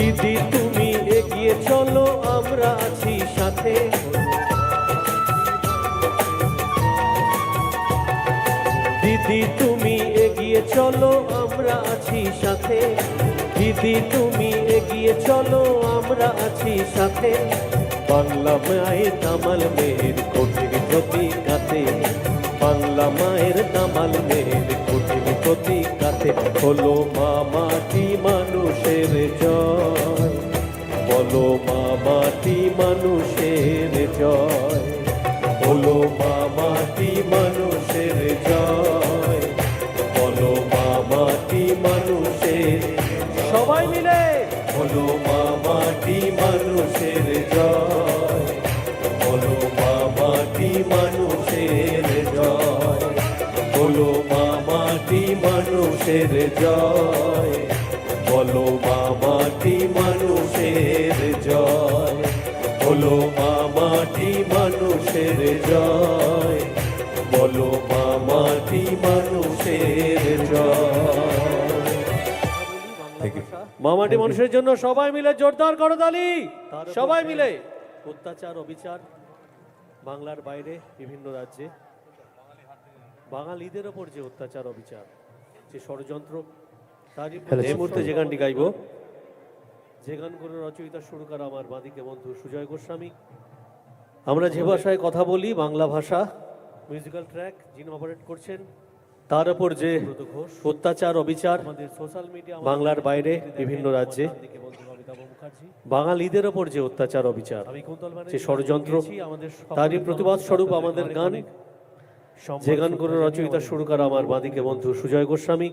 দিদি, তুমি এগিয়ে চলো, আমরা আছি সাথে। দিদি, তুমি এগিয়ে চলো, আমরা আছি সাথে। দিদি, তুমি এগিয়ে চলো, আমরা আছি সাথে। বাংলা মায়ের দামাল মেয়ের কঠিন প্রতি কাতে বাংলা মায়ের দামাল মেয়ের কঠিন প্রতি কাতে হলো মা মাটি মানুষের জন্য মাটি মানুষের জয়। বলো মা মাটি মানুষের জয়। বলো মা মাটি মানুষের সবাই মিলে। বলো মা মাটি মানুষের জয়। বলো মা মাটি মানুষের জয়। বলো মা মাটি মানুষের জয়। বলো মা মাটি মানুষের জয়? বলো মা মাটি মানুষের জয়? বলো মা মাটি মানুষের জয়? মামাটি মানুষের জন্য সবাই মিলে জোরদার করতালি সবাই মিলে। অত্যাচার অবিচার বাংলার বাইরে বিভিন্ন রাজ্যে বাঙালিদের ওপর যে অত্যাচার অবিচার যে ষড়যন্ত্র এই মুহূর্তে যে গানটি গাইব যে গানগুলো রচয়িতা সুরকার আমার বাদিকে বন্ধু সুজয় গোস্বামী। আমরা যে ভাষায় কথা বলি বাংলা ভাষা মিউজিক্যাল ট্র্যাক যিনি অপারেট করছেন তার উপর যে অত্যাচার অবিচার আমাদের সোশ্যাল মিডিয়া বাংলার বাইরে বিভিন্ন রাজ্যে বাঙালিদের ওপর যে অত্যাচার অবিচার যে ষড়যন্ত্র তারই প্রতিবাদ স্বরূপ আমাদের গান। যে গানগুলো রচয়িতা সুরকার আমার বাদিকে বন্ধু সুজয় গোস্বামী